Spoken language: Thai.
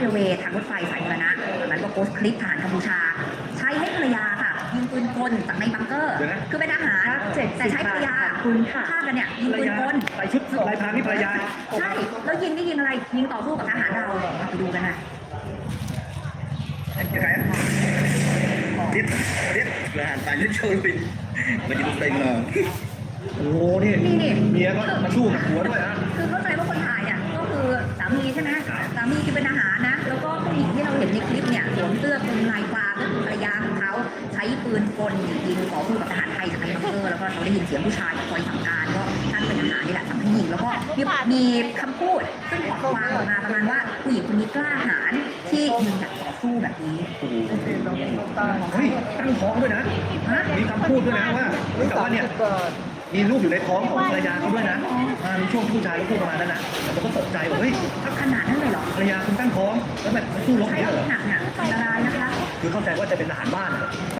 เรลเวย์ทางรถไฟสายบูรณะตอนนั้นก็โพสต์คลิปทหารกัมพูชา ใช้ให้ภรรยาค่ะยิงปืนกลจากในบังเกอร์ เดี๋ยวนะ คือเป็นทหารแต่ใช้ภรรยาขอบคุณค่ะ ฆ่ากันเนี่ยยิงภรรปืนยากล ใส่ชุดลายพรางนี่ภรรยา ใช่ แล้วยิงนี่ยิงอะไร ยิงต่อสู้กับทหารเราไปดูกันนะยังไงดิดดิด là hành tài nhất chơi mình mà chỉ một đây mà โอ้โหนี่นี่นี่ เมียก็มาสู้กับผัวด้วยนะ คือเข้าใจว่า ช่ไหมสามีคือเป็นทหารนะ แล้วก็ผู้หญิงที่เราเห็นในคลิปเนี่ยสวมเสื้อคลุมลายกวางก็คือภรรยาของเขาใช้ปืนกลยิงต่อสู้กับทหารไทยจากในบังเกอร์แล้วก็เราได้ยินเสียงผู้ชายคอยสั่งการก็ท่านเป็นทหารนี่แหละสั่งให้ยิงแล้วก็มีมีคำพูดซึ่งขอความออกมาประมาณว่าผู้หญิงคนนี้กล้าหาญที่ยิงแบบต่อสู้แบบนี้เฮ้ยตั้งท้องด้วยนะฮะมีคำพูดด้วยนะว่าแต่ว่าเนี่ย มีลูกอยู่ในท้องของภรรยาเขาด้วยนะอ่ามีช่วงที่ผู้ชายเขาพูดประมาณนั้นนะแต่ผมก็ตกใจว่าเฮ้ยขนาดนั้นเลยเหรอภรรยาคุณตั้งท้องแล้วแบบมาสู้รบใช้เนี่ยอาเหรวุอธหนักเนี่ยอันตรายนะคะ คือเข้าใจว่าจะเป็นทหารบ้านอะ